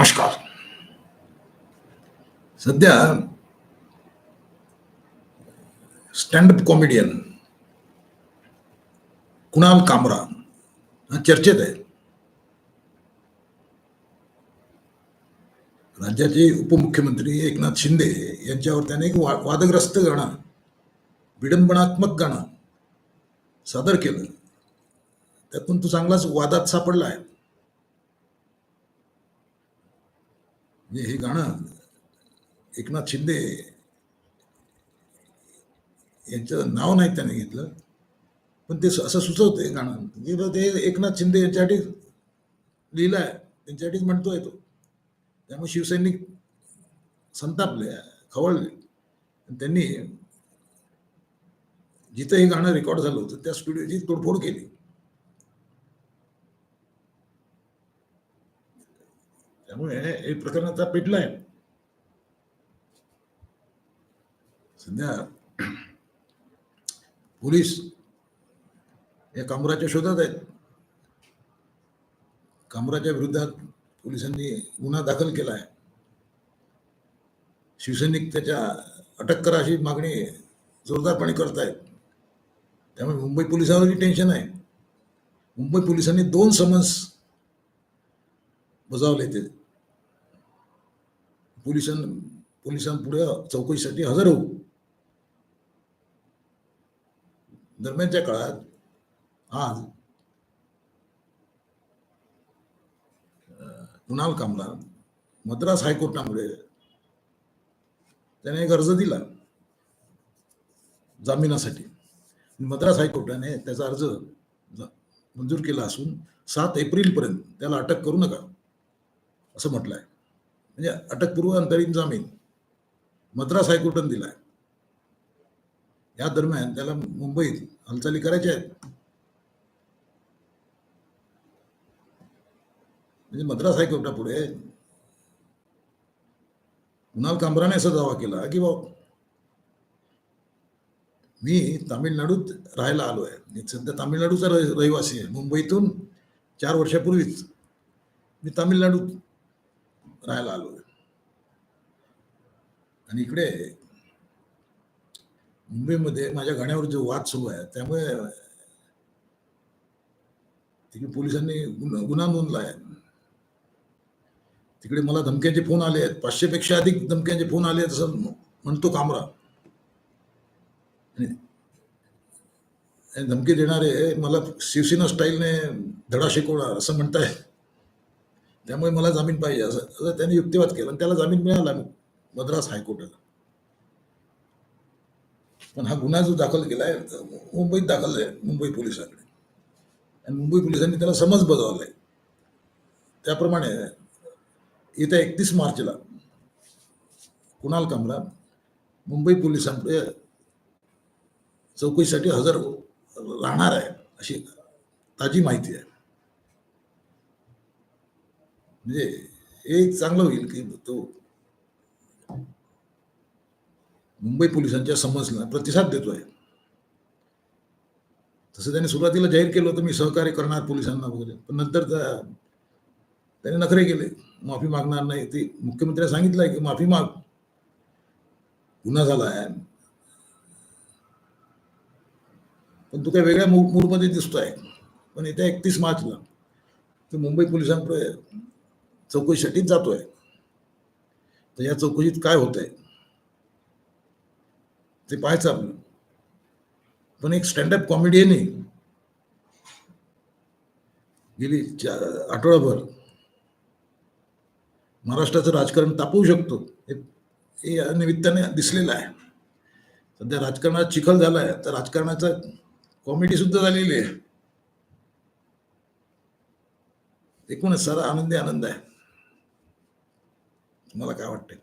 नमस्कार. सध्या stand up comedian Kunal कामरा हा चर्चेत आहे. राज्याचे उपमुख्यमंत्री एकनाथ शिंदे यांच्यावर त्याने एक वा वादग्रस्त गाणं विडंबनात्मक गाणं सादर केलं. त्यातून तो चांगलाच वादात सापडला आहे. म्हणजे हे गाणं एकनाथ शिंदे यांचं नाव नाही त्याने घेतलं. पण ते असं सुचवते गाणं. म्हणजे ते एकनाथ शिंदे यांच्यासाठी लिहिलं आहे त्यांच्यासाठीच म्हणतोय तो. त्यामुळे शिवसैनिक संतापले खवळले. त्यांनी जिथं हे गाणं रेकॉर्ड झालं होतं त्या स्टुडिओची तोडफोड केली. त्यामुळे हे प्रकरण आता पेटलं आहे सध्या पोलीस या कामराच्या शोधात आहेत. कामराच्या विरोधात पोलिसांनी गुन्हा दाखल केला आहे. शिवसैनिक त्याच्या अटक करा अशी मागणी जोरदारपणे करतायत. त्यामुळे मुंबई पोलिसांवरही टेन्शन आहे. मुंबई पोलिसांनी दोन समन्स बजावले ते पोलिसां पोलिसांपुढे चौकशीसाठी हजर होऊ. दरम्यानच्या काळात आज कुणाल कामला मद्रास हायकोर्टामध्ये त्याने एक अर्ज दिला जामिनासाठी. मद्रास हायकोर्टाने त्याचा अर्ज मंजूर केला असून सात एप्रिलपर्यंत त्याला अटक करू नका असं म्हटलं आहे म्हणजे अटकपूर्व अंतरिम जामीन मद्रास हायकोर्टाने दिलाय. या दरम्यान त्याला मुंबईत हालचाली करायच्या आहेत. म्हणजे मद्रास हायकोर्टापुढे कुणाल कांबराने असा दावा केला की बा मी तामिळनाडूत राहायला आलो आहे मी सध्या तामिळनाडूचा रहिवासी आहे. मुंबईतून चार वर्षापूर्वीच मी तामिळनाडूत राहायला आलो आहे आणि इकडे मुंबईमध्ये माझ्या गाण्यावर जो वाद सुरू आहे त्यामुळे तिकडे पोलिसांनी गुन्हा गुन्हा नोंदला आहे तिकडे मला धमक्यांचे फोन आले आहेत. पाचशेपेक्षा अधिक धमक्यांचे फोन आले आहेत असं म्हणतो कामरा. आणि धमकी देणारे मला शिवसेना स्टाईलने धडा शिकवणार असं म्हणताय त्यामुळे मला जामीन पाहिजे असं असं त्यांनी युक्तिवाद केला आणि त्याला जामीन मिळाला. मद्रास हायकोर्टाला. पण हा गुन्हा जो दाखल केलाय मुंबईत दाखल आहे मुंबई पोलिसांकडे. आणि मुंबई पोलिसांनी त्याला समज बजावलाय. त्याप्रमाणे येत्या एकतीस मार्चला कुणाल कामरा मुंबई पोलिसांकडे चौकशीसाठी हजर राहणार आहे अशी ताजी माहिती आहे. म्हणजे हे चांगलं होईल की तो मुंबई पोलिसांच्या समजला प्रतिसाद देतोय. तसं त्याने सुरुवातीला जाहीर केलं होतं मी सहकार्य करणार पोलिसांना वगैरे. पण नंतर त्याने नखरे केले. माफी मागणार नाही. ते मुख्यमंत्र्यांनी सांगितलंय की माफी माग. गुन्हा झाला आहे पण तू काही वेगळ्या मूड मूडमध्ये दिसतोय. पण येत्या एकतीस मार्चला तो मुंबई पोलिसांकडे चौकशीसाठीच जातोय. तर या चौकशीत काय होतंय? ते पाहायचं आपलं. पण एक स्टँडअप कॉमेडियन गेली चार आठवडाभर. महाराष्ट्राचं राजकारण तापवू शकतो. हे हे या निमित्ताने दिसलेलं आहे. सध्या राजकारणात चिखल झाला आहे तर राजकारणाचा कॉमेडी सुद्धा झालेली आहे. एकूणच सारा आनंदी आनंद आहे. तुम्हाला काय वाटतंय?